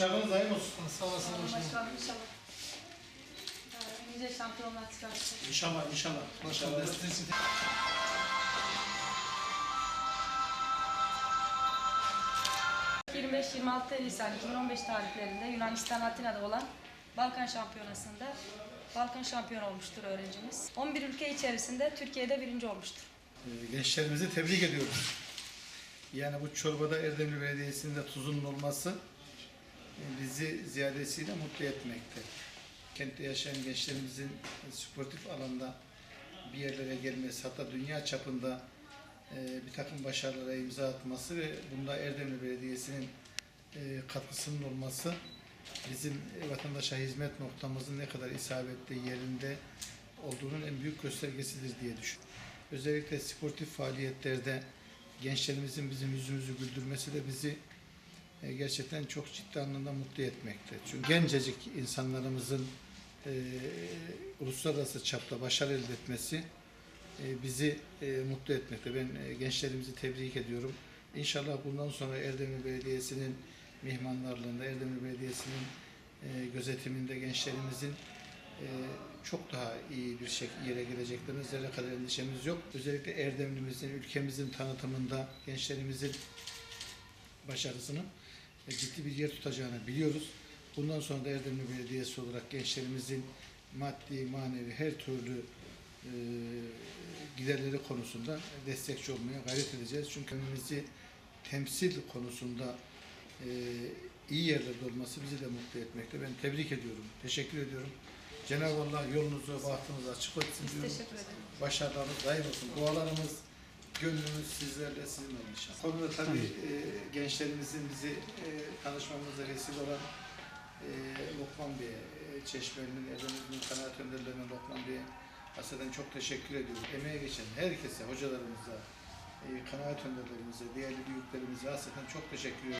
Başarınız daim olsun. Sağ olasın başkanım. Başkanım inşallah. Ee, Nice şampiyonlar çıkarsın. İnşallah inşallah. Ee, 25-26 Nisan 2015 tarihlerinde Yunanistan Atina'da olan Balkan Şampiyonası'nda Balkan şampiyon olmuştur öğrencimiz. 11 ülke içerisinde Türkiye'de birinci olmuştur. Ee, Gençlerimizi tebrik ediyoruz. Yani bu çorbada Erdemli Belediyesi'nin de tuzunun olması bizi ziyadesiyle mutlu etmekte. Kentte yaşayan gençlerimizin sportif alanda bir yerlere gelmesi, hatta dünya çapında e, bir takım başarılara imza atması ve bunda Erdemli Belediyesi'nin e, katkısının olması bizim e, vatandaşa hizmet noktamızın ne kadar isabetli yerinde olduğunun en büyük göstergesidir diye düşünüyorum. Özellikle sportif faaliyetlerde gençlerimizin bizim yüzümüzü güldürmesi de bizi e, gerçekten çok ciddi anlamda mutlu etmekte. Çünkü gencecik insanlarımızın e, uluslararası çapta başarı elde etmesi e, bizi e, mutlu etmekte. Ben e, gençlerimizi tebrik ediyorum. İnşallah bundan sonra Erdemli Belediyesi'nin mihmandarlığında, Erdemli Belediyesi'nin e, gözetiminde gençlerimizin e, çok daha iyi bir şekilde yere geleceklerine zerre kadar endişemiz yok. Özellikle Erdemlimizin, ülkemizin tanıtımında gençlerimizin başarısının e, ciddi bir yer tutacağını biliyoruz. Bundan sonra da Erdemli Belediyesi olarak gençlerimizin maddi, manevi her türlü e, giderleri konusunda destekçi olmaya gayret edeceğiz. Çünkü ülkemizi temsil konusunda e, iyi yerlerde olması bizi de mutlu etmekte. Ben tebrik ediyorum, teşekkür ediyorum. Cenab-ı Allah yolunuzu, bahtınızı açık etsin diyorum. teşekkür ederim. Başarılarınız daim olsun. Dualarımız, gönlümüz sizlerle sizinle inşallah. Konuda tabii e, gençlerimizin bizi e, tanışmamıza vesile olan e, Lokman Bey'e, e, Çeşme'nin, Eren'in kanaat önderlerine Lokman Bey'e aslında çok teşekkür ediyoruz. Emeğe geçen herkese, hocalarımıza, e, kanaat önderlerimize, değerli büyüklerimize aslında çok teşekkür ediyoruz.